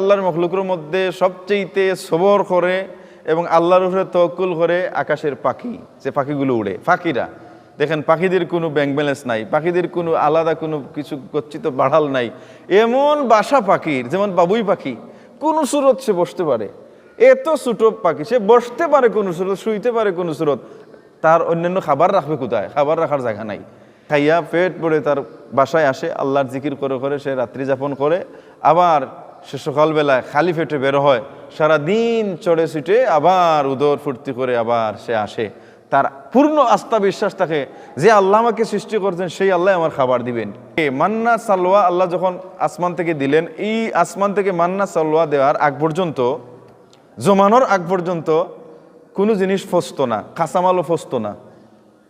আল্লাহর মখলুকের মধ্যে সবচেয়েতে সবর করে এবং আল্লাহর উপরে তকুল করে আকাশের পাখি, যে পাখিগুলো উড়ে। পাখিরা, দেখেন পাখিদের কোনো ব্যাংক ব্যালেন্স নাই, পাখিদের কোনো আলাদা কোনো কিছু গচ্ছিত বাড়াল নাই। এমন বাসা পাখির, যেমন বাবুই পাখি, কোন সুরত সে বসতে পারে। এত ছোটো পাখি, সে বসতে পারে কোনো সুরত, শুইতে পারে কোনো সুরত। তার অন্যান্য খাবার রাখবে কোথায়? খাবার রাখার জায়গা নাই। খাইয়া পেট পড়ে তার বাসায় আসে, আল্লাহর জিকির করে করে সে রাত্রি যাপন করে। আবার সে সকালবেলায় খালি পেটে বের হয় সারা দিন চড়ে ছুটে আবার উদর ফুর্তি করে আবার সে আসে। তার পূর্ণ আস্থা বিশ্বাস থাকে যে আল্লাহ আমাকে সৃষ্টি করছেন, সেই আল্লাহ আমার খাবার দিবেন। মান্না সালোয়া আল্লাহ যখন আসমান থেকে দিলেন, এই আসমান থেকে মান্না সালোয়া দেওয়ার আগ পর্যন্ত, জমানোর আগ পর্যন্ত কোনো জিনিস ফসতো না, কাঁচামালও ফসতো না।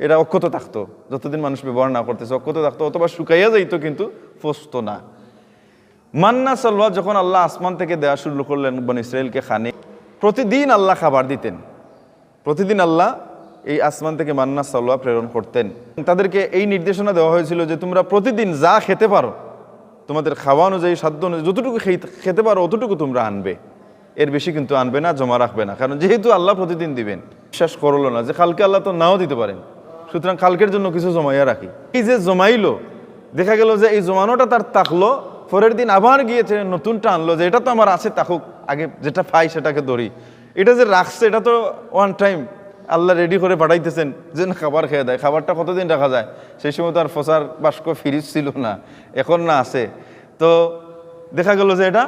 এটা অক্ষত থাকতো। যতদিন মানুষ ব্যবহার না করতেছে, অক্ষত থাকতো, অথবা শুকাইয়া যাইতো কিন্তু ফসতো না। মান্না সালওয়া যখন আল্লাহ আসমান থেকে দেওয়া শুরু করলেন বন ইসরায়েলকে খানে, প্রতিদিন আল্লাহ খাবার দিতেন। প্রতিদিন আল্লাহ এই আসমান থেকে মান্না সালওয়া প্রেরণ করতেন। তাদেরকে এই নির্দেশনা দেওয়া হয়েছিল যে তোমরা প্রতিদিন যা খেতে পারো, তোমাদের খাওয়া অনুযায়ী, সাধ্য অনুযায়ী, যতটুকু খেতে পারো, অতটুকু তোমরা আনবে। এর বেশি কিন্তু আনবে না, জমা রাখবে না। কারণ যেহেতু আল্লাহ প্রতিদিন দিবেন, বিশ্বাস করল না যে কালকে আল্লাহ তো নাও দিতে পারেন। সুতরাং কালকের জন্য কিছু জমাইয়া রাখি। এই যে জমাইলো, দেখা গেল যে এই জমানোটা তার তাকলো পরের দিন আবার গিয়েছে, নতুনটা আনলো যে এটা তো আমার আছে, তাকুক, আগে যেটা পাই সেটাকে ধরি। এটা যে রাখছে, এটা তো ওয়ান টাইম আল্লাহ রেডি করে পাঠাইতেছেন যে খাবার খেয়ে দেয়। খাবারটা কতদিন রাখা যায়? সেই সময় তো আর ফসার বাস্ক ফিরিজ ছিল না, এখন না আছে। তো দেখা গেল যে এটা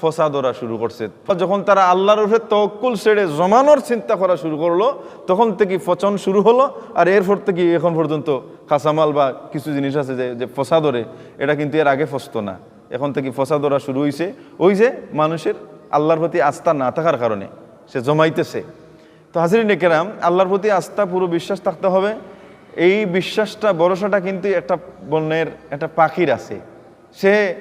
ফসা ধরা শুরু করছে। যখন তারা আল্লাহর উপরে তকুল ছেড়ে জমানোর চিন্তা করা শুরু করল, তখন থেকে পচন শুরু হলো, আর এরপর থেকে এখন পর্যন্ত কাঁচামাল বা কিছু জিনিস আছে যে যে ফসা ধরে, এটা কিন্তু এর আগে ফসতো না। এখন থেকে ফসা ধরা শুরু হয়েছে ওই যে মানুষের আল্লাহর প্রতি আস্থা না থাকার কারণে সে জমাইতেছে। তো হাজিরিন কেরাম, আল্লাহর প্রতি আস্থা, পুরো বিশ্বাস থাকতে হবে। এই বিশ্বাসটা, ভরসাটা কিন্তু একটা বন্যের একটা পাখির আছে। সে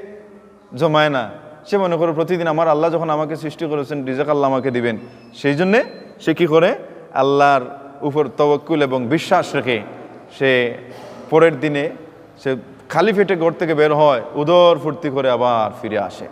জমায় না। সে মনে করে প্রতিদিন আমার আল্লাহ যখন আমাকে সৃষ্টি করেছেন, রিজাক আল্লাহ আমাকে দিবেন। সেই জন্যে সে কি করে? আল্লাহর উপর তবক্কুল এবং বিশ্বাস রেখে সে পরের দিনে সে খালি পেটে ঘর থেকে বের হয় উদর ফুর্তি করে আবার ফিরে আসে।